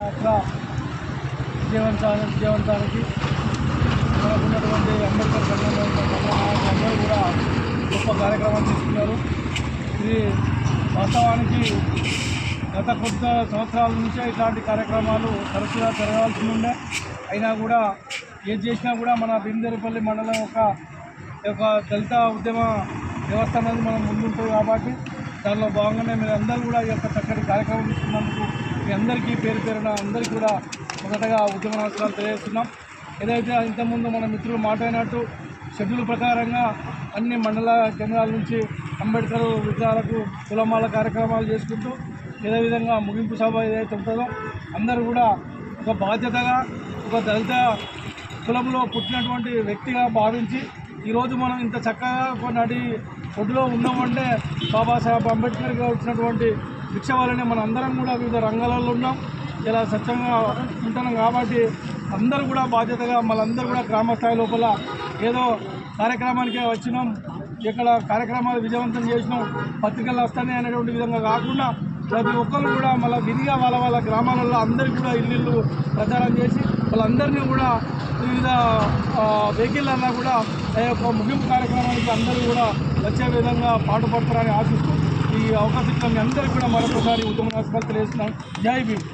యాత్ర విజయవంతాన్ని విజయవంతానికి మనకున్నటువంటి అంబేద్కర్ సంఘంలో అందరూ కూడా గొప్ప కార్యక్రమం తీసుకున్నారు ఇది వాస్తవానికి గత కొద్ది సంవత్సరాల నుంచే ఇట్లాంటి కార్యక్రమాలు తరచుగా జరగాల్సి ఉండే. అయినా కూడా ఏది చేసినా కూడా మన బిందెరపల్లి మండలం యొక్క యొక్క దళిత ఉద్యమ వ్యవస్థ అనేది మనం ముందుంటుంది కాబట్టి దానిలో భాగంగానే మీరు అందరూ కూడా ఈ యొక్క చక్కటి కార్యక్రమం తీసుకున్నందుకు మీ అందరికీ పేరు పేరున అందరికీ కూడా మొదటగా ఉద్యమ నమస్కారాలు తెలియజేస్తున్నాం. ఏదైతే ఇంతకుముందు మన మిత్రులు మాట్లాడినట్టు షెడ్యూల్ ప్రకారంగా అన్ని మండల కేంద్రాల నుంచి అంబేద్కర్ విగ్రహాలకు కులమాల కార్యక్రమాలు చేసుకుంటూ ఏదే విధంగా ముగింపు సభ ఏదైతే ఉంటుందో అందరూ కూడా ఒక బాధ్యతగా ఒక దళిత కులంలో పుట్టినటువంటి వ్యక్తిగా భావించి ఈరోజు మనం ఇంత చక్కగా కొన్నటి ఒడ్డులో ఉన్నామంటే బాబాసాహెబ్ అంబేద్కర్ గారు వచ్చినటువంటి శిక్ష వల్లనే మన అందరం కూడా వివిధ రంగాలలో ఉన్నాం. ఇలా స్వచ్ఛంగా ఉంటున్నాం కాబట్టి అందరూ కూడా బాధ్యతగా మళ్ళందరూ కూడా గ్రామ స్థాయి లోపల ఏదో కార్యక్రమానికి వచ్చినాం. ఇక్కడ కార్యక్రమాలు విజయవంతం చేసినాం. పత్రికలు వస్తాయి అనేటువంటి విధంగా కాకుండా ప్రతి ఒక్కరు కూడా మళ్ళీ విధిగా వాళ్ళ వాళ్ళ గ్రామాలలో అందరికీ కూడా ఇల్లు ప్రచారం చేసి వాళ్ళందరినీ కూడా వివిధ వెహికల్లన్నా కూడా ఆ యొక్క ముగింపు కార్యక్రమానికి అందరూ కూడా వచ్చే విధంగా పాటుపడతారని ఆశిస్తూ ఈ అవకాశం ఇచ్చిన మీ అందరికీ కూడా మరొకసారి ఉత్తమ ఆసుపత్రి వేస్తున్నాం జై భీమ్.